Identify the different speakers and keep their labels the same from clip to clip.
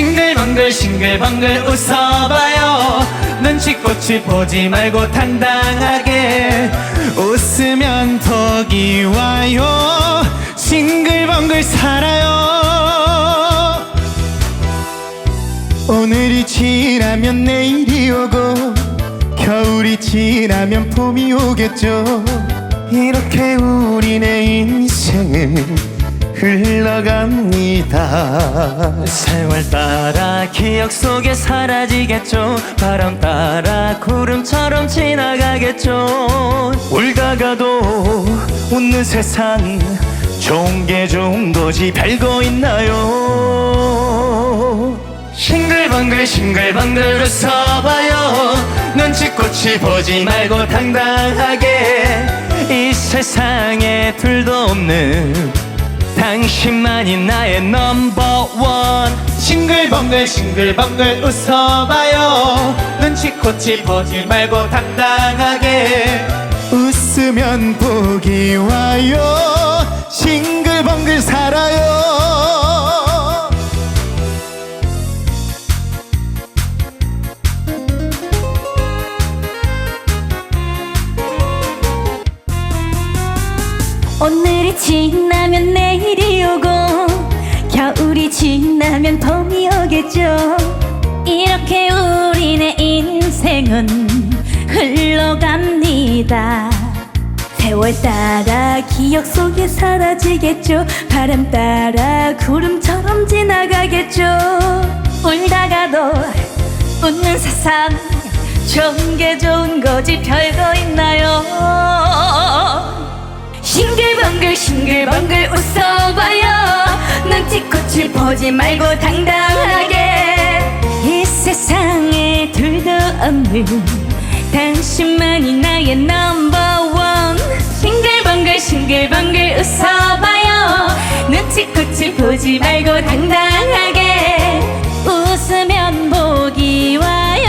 Speaker 1: 싱글벙글 싱글벙글 웃어봐요. 눈치꽃이 보지 말고 당당하게 웃으면 복이 와요. 싱글벙글 살아요. 오늘이 지나면 내일이 오고 겨울이 지나면 봄이 오겠죠. 이렇게 우리네 인생은 흘러갑니다. 세월 따라 기억 속에 사라지겠죠. 바람 따라 구름처럼 지나가겠죠. 울다가도 웃는 세상 좋은 게 좋은 거지 별거 있나요? 싱글벙글 싱글벙글 웃어봐요. 눈치꽃이 보지 말고 당당하게. 이 세상에 둘도 없는 당신만이 나의 넘버원. 싱글벙글 싱글벙글 웃어봐요. 눈치꽃이 보지 말고 당당하게 웃으면 복이 와요. 싱글벙글 살아요
Speaker 2: 오늘이 지나면 내일이 오고 겨울이 지나면 봄이 오겠죠. 이렇게 우리네 인생은 흘러갑니다. 세월 따라 기억 속에 사라지겠죠. 바람 따라 구름처럼 지나가겠죠. 울다가도 웃는 세상 좋은 게 좋은 거지 별거 있나요 싱글벙글 싱글벙글 웃어봐요. 눈치코치 보지 말고 당당하게. 이 세상에 둘도 없는 당신만이 나의 넘버원 싱글벙글 싱글벙글 웃어봐요. 눈치코치 보지 말고 당당하게. 웃으면 목이 와요.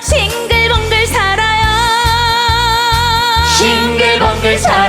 Speaker 2: 싱글벙글 살아요. 싱글벙글 살아요